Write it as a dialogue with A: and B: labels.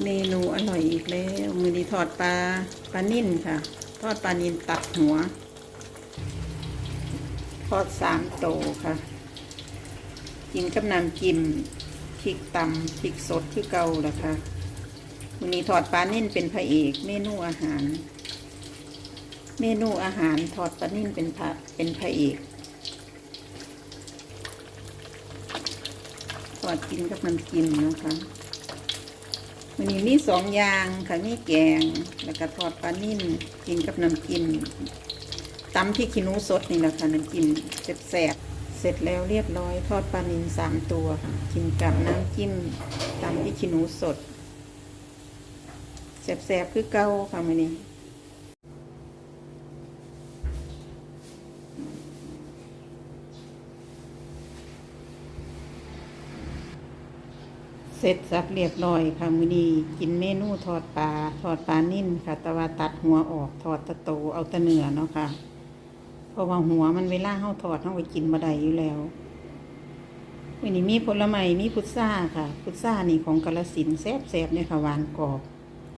A: เมนูอร่อยอีกแล้ว มือดีทอดปลาปลานิ่นค่ะ ทอดปลานิ่นตัดหัว ทอดสามโตค่ะ กินกับน้ำจิ้มพริกตำพริกสดคือเก่าแหละค่ะมือนี้ทอดปลานิ่นเป็นพระเอกเมนูอาหาร เมนูอาหารทอดปลานิ่นเป็นพระเป็นพระเอกทอดกินกับน้ำจิ้มนะคะ วันนี้มีสองอย่างค่ะมีแกง แล้วก็ทอดปลานิ่นกินกับน้ำจิ้มตำพริกขี้หนูสดนี่แหละค่ะน้ำจิ้มแสบๆเสร็จแล้วเรียบร้อย ทอดปลานิ่นสามตัวค่ะกินกับน้ำจิ้มตำพริกขี้หนูสดแซ่บๆคือเก่าค่ะมันนี้ เสร็จสับเรียบร้อยค่ะมือนีกินเมนูทอดปลาทอดปลานิ่นค่ะ แต่ว่าตัดหัวออกทอดตะโตเอาตะเนื้อเนาะค่ะเพราะว่าหัวมันเวลาเฮาทอดเฮาไปกินบ่ได้อยู่แล้ววันนี้มีผลไม้มีพุทราค่ะ พุทรานี่ของกาลสินแซ่บๆเนี่ยค่ะหวานกรอบ